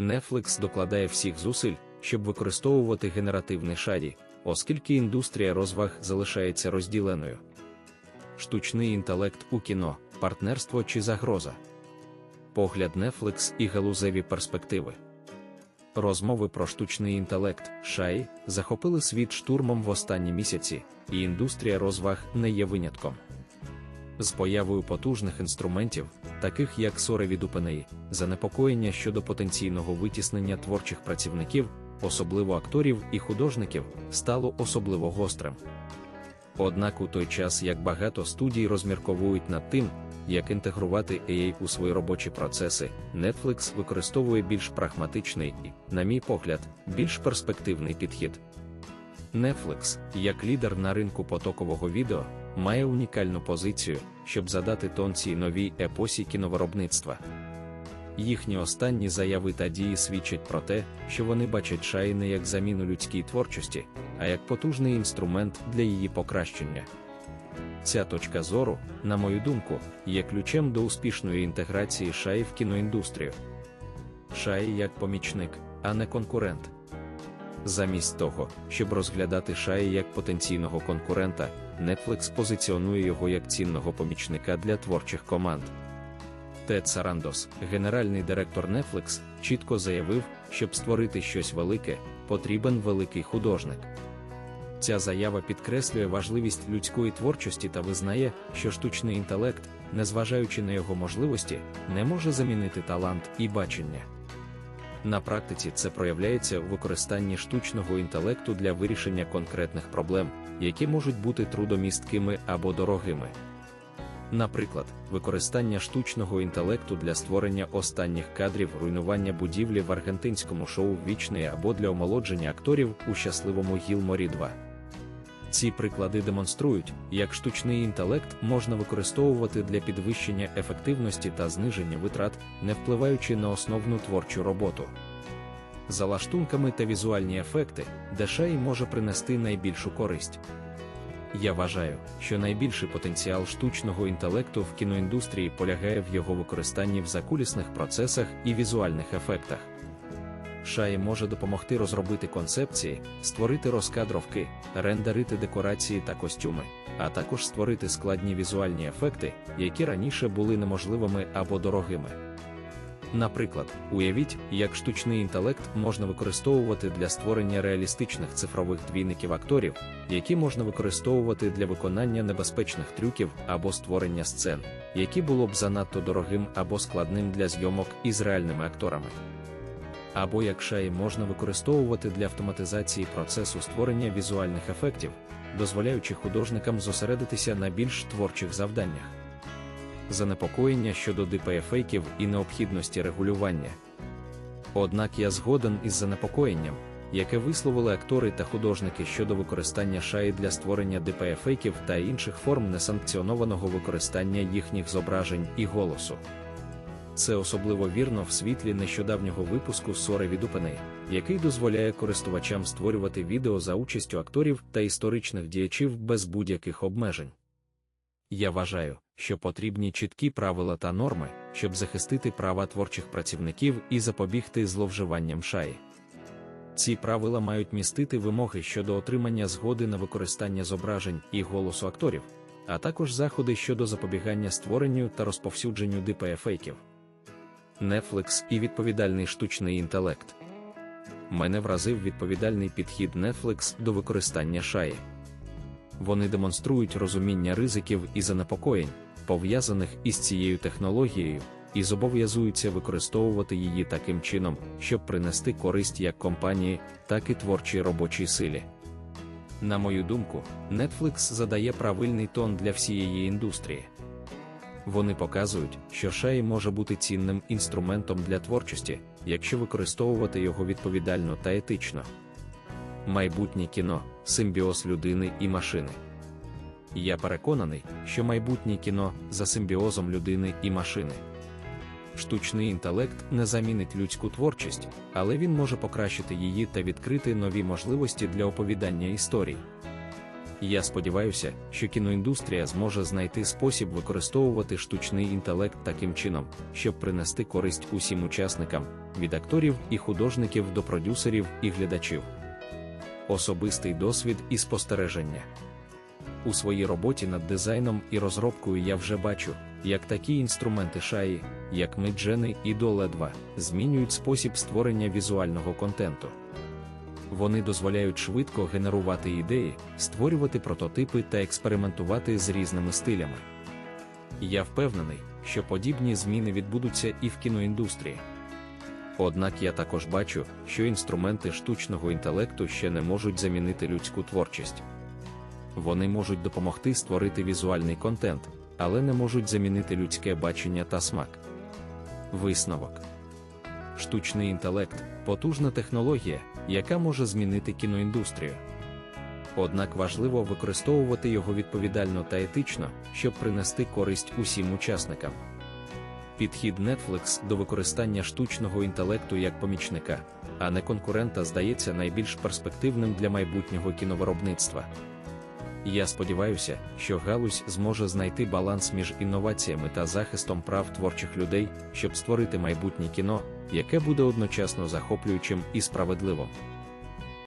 Netflix докладає всіх зусиль, щоб використовувати генеративний шаді, оскільки індустрія розваг залишається розділеною. Штучний інтелект у кіно, партнерство чи загроза. Погляд Netflix і галузеві перспективи. Розмови про штучний інтелект шай захопили світ штурмом в останні місяці, і індустрія розваг не є винятком. З появою потужних інструментів, таких як сори від OpenAI, занепокоєння щодо потенційного витіснення творчих працівників, особливо акторів і художників, стало особливо гострим. Однак у той час як багато студій розмірковують над тим, як інтегрувати AI у свої робочі процеси, Netflix використовує більш прагматичний і, на мій погляд, більш перспективний підхід. Netflix, як лідер на ринку потокового відео, має унікальну позицію, щоб задати тон цій новій епосі кіновиробництва. Їхні останні заяви та дії свідчать про те, що вони бачать шаї не як заміну людській творчості, а як потужний інструмент для її покращення. Ця точка зору, на мою думку, є ключем до успішної інтеграції шаї в кіноіндустрію. Шаї як помічник, а не конкурент. Замість того, щоб розглядати шаї як потенційного конкурента, Netflix позиціонує його як цінного помічника для творчих команд. Тед Сарандос, генеральний директор Netflix, чітко заявив, щоб створити щось велике, потрібен великий художник. Ця заява підкреслює важливість людської творчості та визнає, що штучний інтелект, незважаючи на його можливості, не може замінити талант і бачення. На практиці це проявляється у використанні штучного інтелекту для вирішення конкретних проблем, які можуть бути трудомісткими або дорогими. Наприклад, використання штучного інтелекту для створення останніх кадрів руйнування будівлі в аргентинському шоу Вічний або для омолодження акторів у щасливому Гілморі 2. Ці приклади демонструють, як штучний інтелект можна використовувати для підвищення ефективності та зниження витрат, не впливаючи на основну творчу роботу. За лаштунками та візуальні ефекти, DSHI може принести найбільшу користь. Я вважаю, що найбільший потенціал штучного інтелекту в кіноіндустрії полягає в його використанні в закулісних процесах і візуальних ефектах. Шаї може допомогти розробити концепції, створити розкадровки, рендерити декорації та костюми, а також створити складні візуальні ефекти, які раніше були неможливими або дорогими. Наприклад, уявіть, як штучний інтелект можна використовувати для створення реалістичних цифрових двійників акторів, які можна використовувати для виконання небезпечних трюків або створення сцен, які було б занадто дорогим або складним для зйомок із реальними акторами. Або як шаї можна використовувати для автоматизації процесу створення візуальних ефектів, дозволяючи художникам зосередитися на більш творчих завданнях занепокоєння щодо дипефейків і необхідності регулювання. Однак я згоден із занепокоєнням, яке висловили актори та художники щодо використання шаї для створення дипефейків та інших форм несанкціонованого використання їхніх зображень і голосу. Це особливо вірно в світлі нещодавнього випуску Сори від OpenAI, який дозволяє користувачам створювати відео за участю акторів та історичних діячів без будь-яких обмежень. Я вважаю, що потрібні чіткі правила та норми, щоб захистити права творчих працівників і запобігти зловживанням шаї. Ці правила мають містити вимоги щодо отримання згоди на використання зображень і голосу акторів, а також заходи щодо запобігання створенню та розповсюдженню дипефейків. Netflix і відповідальний штучний інтелект. Мене вразив відповідальний підхід Netflix до використання шаї. Вони демонструють розуміння ризиків і занепокоєнь, пов'язаних із цією технологією, і зобов'язуються використовувати її таким чином, щоб принести користь як компанії, так і творчій робочій силі. На мою думку, Netflix задає правильний тон для всієї індустрії. Вони показують, що шаї може бути цінним інструментом для творчості, якщо використовувати його відповідально та етично. Майбутнє кіно симбіоз людини і машини. Я переконаний, що майбутнє кіно за симбіозом людини і машини. Штучний інтелект не замінить людську творчість, але він може покращити її та відкрити нові можливості для оповідання історій. Я сподіваюся, що кіноіндустрія зможе знайти спосіб використовувати штучний інтелект таким чином, щоб принести користь усім учасникам, від акторів і художників до продюсерів і глядачів. Особистий досвід і спостереження. У своїй роботі над дизайном і розробкою я вже бачу, як такі інструменти шаї, як Midjourney і Dole 2, змінюють спосіб створення візуального контенту. Вони дозволяють швидко генерувати ідеї, створювати прототипи та експериментувати з різними стилями. Я впевнений, що подібні зміни відбудуться і в кіноіндустрії. Однак я також бачу, що інструменти штучного інтелекту ще не можуть замінити людську творчість. Вони можуть допомогти створити візуальний контент, але не можуть замінити людське бачення та смак. Висновок штучний інтелект потужна технологія, яка може змінити кіноіндустрію. Однак важливо використовувати його відповідально та етично, щоб принести користь усім учасникам. Підхід Netflix до використання штучного інтелекту як помічника, а не конкурента здається найбільш перспективним для майбутнього кіновиробництва. Я сподіваюся, що галузь зможе знайти баланс між інноваціями та захистом прав творчих людей, щоб створити майбутнє кіно, яке буде одночасно захоплюючим і справедливим.